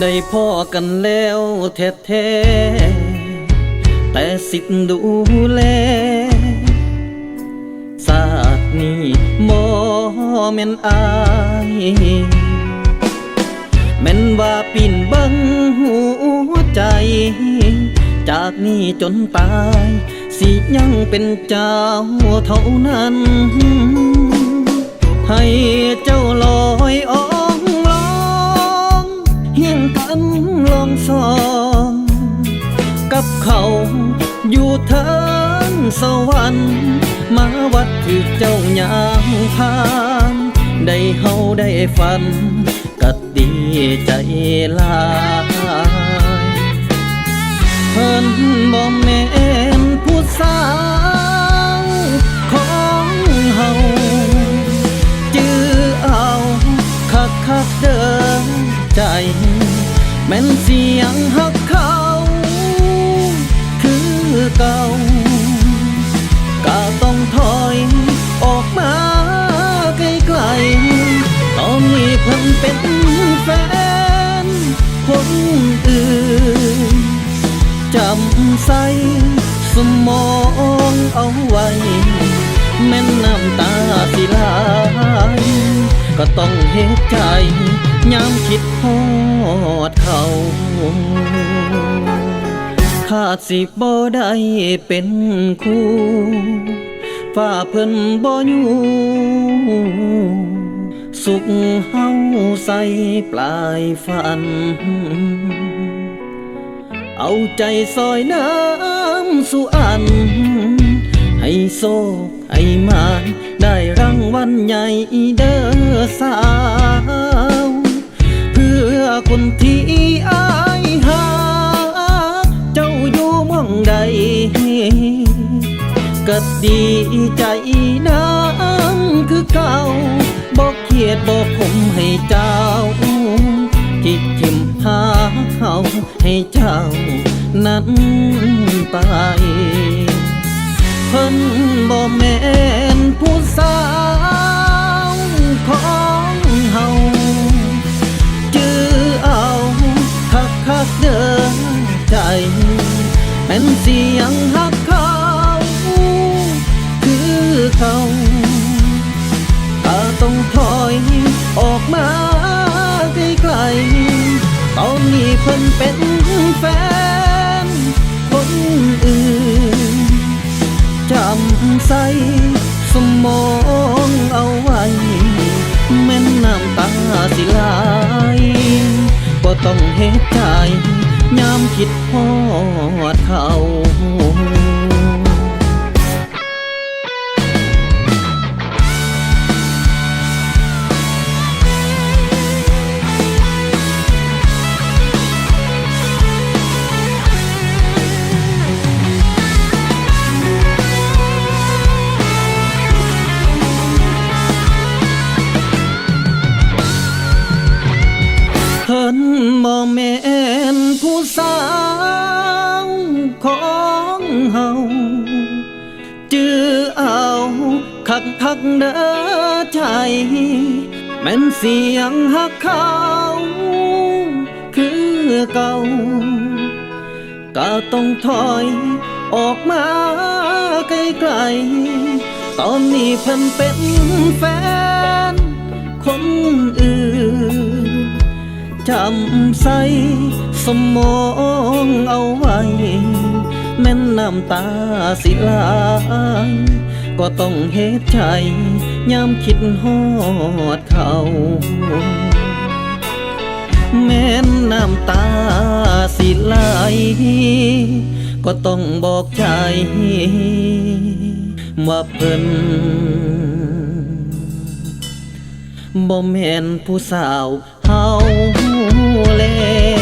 ได้พ่อกันแล้วแท้ๆแต่สิทธิ์ดูแลศาสตร์นี้บ่แม่นอายแม่นว่าปิ่นบิ่งหัวใจ จากนี้จนตาย สิยังเป็นเจ้าเท่านั้น กับเขา อยู่เทิงสวรรค์มาวัดถือเจ้ายางผ่าน ได้เฮาได้ฝันก็ดีใจลายเพิ่นบ่แม่นผู้สาวของเฮาจื้อเอาคักคักเดินใจ แม่นเสียงเขา อนนี้เป็นแฟนคนอื่น จำใส่สมองเอาไว้ แม่นน้ำตาสิลายก็ต้องเฮ็ดใจยามคิดฮอดเขาขาดสิบ่ได้เป็นคู่ฝ้าเพิ่นบ่อยู่สุขเฮา ใส่ปลายฝัน เอาใจซอยน้ำสุอัน ให้โซกให้มานได้รางวัลใหญ่เด้อสาว เพื่อคนที่อายหา เจ้าอยู่หมองใดก็ดีใจานั้นไปเพิ่นบ่แม่นผู้สาวของเฮาจื้อเอาคักคักเดินใจเป็นเสียงหักเขาคือเขาก็ต้องถอยออกมาไกลๆตอนนี้เพิ่นเป็น สิลายก็ต้องเฮ็ดใจยามคิดพอดเขา เฮาจื้อเอาคักคักเด้อใจ แม่นเสียงหักเขาคือเก่าก็ต้องถอยออกมาไกลๆตอนนี้เพิ่นเป็นแฟน คนอื่นจำใส่สมองเอาไว้ ม่นน้ำตาสิลายก็ต้องเฮ็ดใจยามคิดฮอดเขาแม่นน้ำตาสิไหลก็ต้องบอกใจ ว่าเพิ่นบ่แม่นผู้สาวเฮาแล้ว